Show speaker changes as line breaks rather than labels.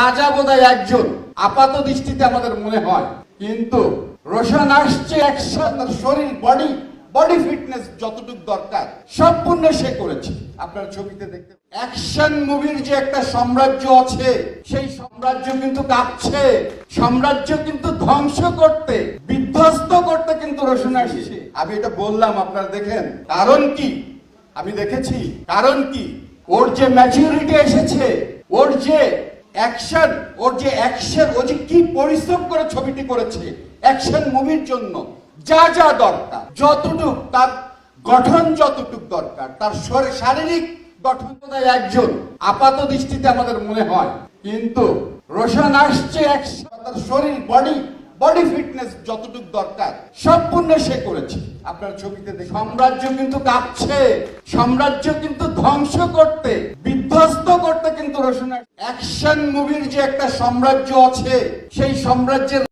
রাজা বোধহয় একজন। আপাত দৃষ্টিতে আমাদের মনে হয়। কিন্তু রোশন আসছে একশন শরীর বডি বডি ফিটনেস যতটুকু দরকার, সম্পূর্ণ সে করেছে। আপনার ছবিতে দেখতে অ্যাকশন মুভির যে একটা সাম্রাজ্য আছে, সেই সাম্রাজ্য কিন্তু কাঁপছে। সাম্রাজ্য কিন্তু ধ্বংস করতে, বিধ্বস্ত করতে কিন্তু রোশন আসছে। আমি এটা বললাম, আপনারা দেখেন। কারণ কি? আমি দেখেছি। কারণ কি? ওর যে ম্যাচুরিটি এসেছে, ওর যে অ্যাকশন ওর যে অ্যাকশন ও যে কি পরিশ্রম করে ছবিটি করেছে অ্যাকশন মুভির জন্য যা যা দরকার, যতটুক, তার গঠন যতটুক দরকার, তার শরীর- শারীরিক গঠন একজন, আপাত দৃষ্টিতে আমাদের মনে হয়। কিন্তু রোশন আসছে তার শরীর বডি বডি ফিটনেস যতটুক দরকার, সম্পূর্ণ সে করেছে। আপনার ছবিতে সাম্রাজ্য কিন্তু কাঁপছে, সাম্রাজ্য কিন্তু ধ্বংস করতে, বিধ্বস্ত করতে কিন্তু অ্যাকশন মুভির যে একটা সাম্রাজ্য আছে সেই সাম্রাজ্যের